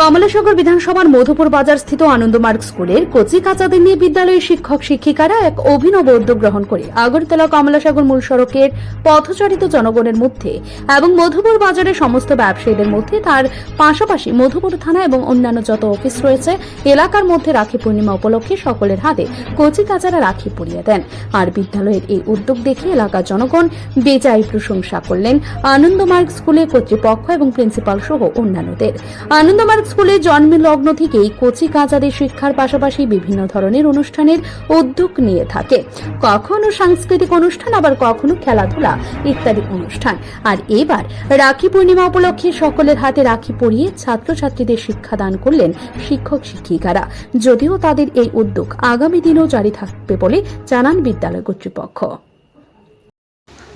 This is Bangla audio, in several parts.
কমলাসাগর বিধানসভার মধুপুর বাজার স্থিত আনন্দমার্গ স্কুলের কচি কাচাদের নিয়ে বিদ্যালয়ের শিক্ষক শিক্ষিকারা এক অভিনব উদ্যোগ গ্রহণ করে। আগরতলা কমলাসাগর মূল সড়কের পথচারিত জনগণের মধ্যে এবং মধুপুর বাজারের সমস্ত ব্যবসায়ীদের মধ্যে তার পাশাপাশি মধুপুর থানা এবং অন্যান্য যত অফিস রয়েছে, এলাকার মধ্যে রাখি পূর্ণিমা উপলক্ষে সকলের হাতে কচি কাচারা রাখি পরিয়ে দেন। আর বিদ্যালয়ের এই উদ্যোগ দেখে এলাকার জনগণ বেজায় প্রশংসা করলেন। আনন্দমার্গ স্কুলের কর্তৃপক্ষ এবং প্রিন্সিপাল সহ অন্যান্যদের। আনন্দমার্গ স্কুলে জন্মের লগ্ন থেকেই কচি কাচাদের শিক্ষার পাশাপাশি বিভিন্ন ধরনের অনুষ্ঠানের উদ্যোগ নিয়ে থাকে। কখনো সাংস্কৃতিক অনুষ্ঠান, আবার কখনো খেলাধুলা ইত্যাদি অনুষ্ঠান। আর এবার রাখি পূর্ণিমা উপলক্ষে সকলের হাতে রাখি পরিয়ে ছাত্রছাত্রীদের শিক্ষাদান করলেন শিক্ষক শিক্ষিকারা। যদিও তাদের এই উদ্যোগ আগামী দিনেও জারি থাকবে বলে জানান বিদ্যালয় কর্তৃপক্ষ।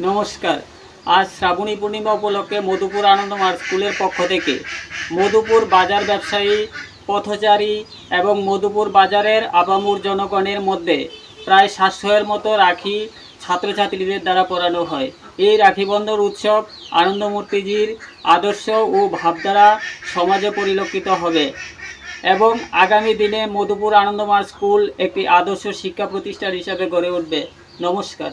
নমস্কার। আজ শ্রাবণী পূর্ণিমা উপলক্ষে মধুপুর আনন্দমার স্কুলের পক্ষ থেকে মধুপুর বাজার ব্যবসায়ী, পথচারী এবং মধুপুর বাজারের আবামুর জনগণের মধ্যে প্রায় সাতশোয়ের মতো রাখি ছাত্রছাত্রীদের দ্বারা পড়ানো হয়। এই রাখি বন্ধন উৎসব আনন্দমূর্তিজির আদর্শ ও ভাবধারা সমাজে পরিলক্ষিত হবে এবং আগামী দিনে মধুপুর আনন্দমার স্কুল একটি আদর্শ শিক্ষা প্রতিষ্ঠান হিসাবে গড়ে উঠবে। নমস্কার।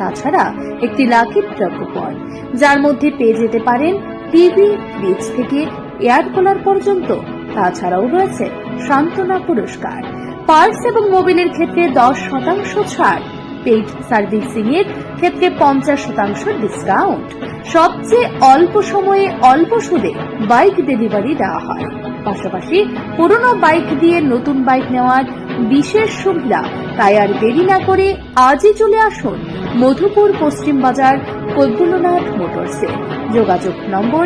তাছাড়া একটি লাকি ড্র কুপন যার মধ্যে পেয়ে যেতে পারেন টিভি, ফ্রিজ থেকে এয়ার কুলার পর্যন্ত। তাছাড়াও রয়েছে সান্ত্বনা পুরস্কার। পার্স এবং মোবিলের ক্ষেত্রে দশ শতাংশ ছাড়। পেইড সার্ভিসিং এর ক্ষেত্রে পঞ্চাশ শতাংশ ডিসকাউন্ট। সবচেয়ে অল্প সময়ে অল্প সুদে বাইক ডেলিভারি দেওয়া হয়। পাশাপাশি পুরনো বাইক দিয়ে নতুন বাইক নেওয়ার বিশেষ সুবিধা তাই আর দেরি না করে আজই চলে আসুন মধুপুর পশ্চিম বাজার কৈবল্যনাথ মোটরসে। যোগাযোগ number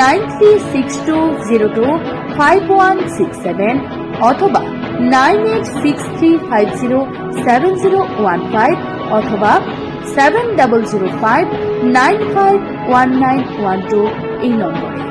nine three six two zero two five one six seven অথবা nine eight six three five zero seven zero one five অথবা seven double zero five nine five one nine one two এই নম্বরে।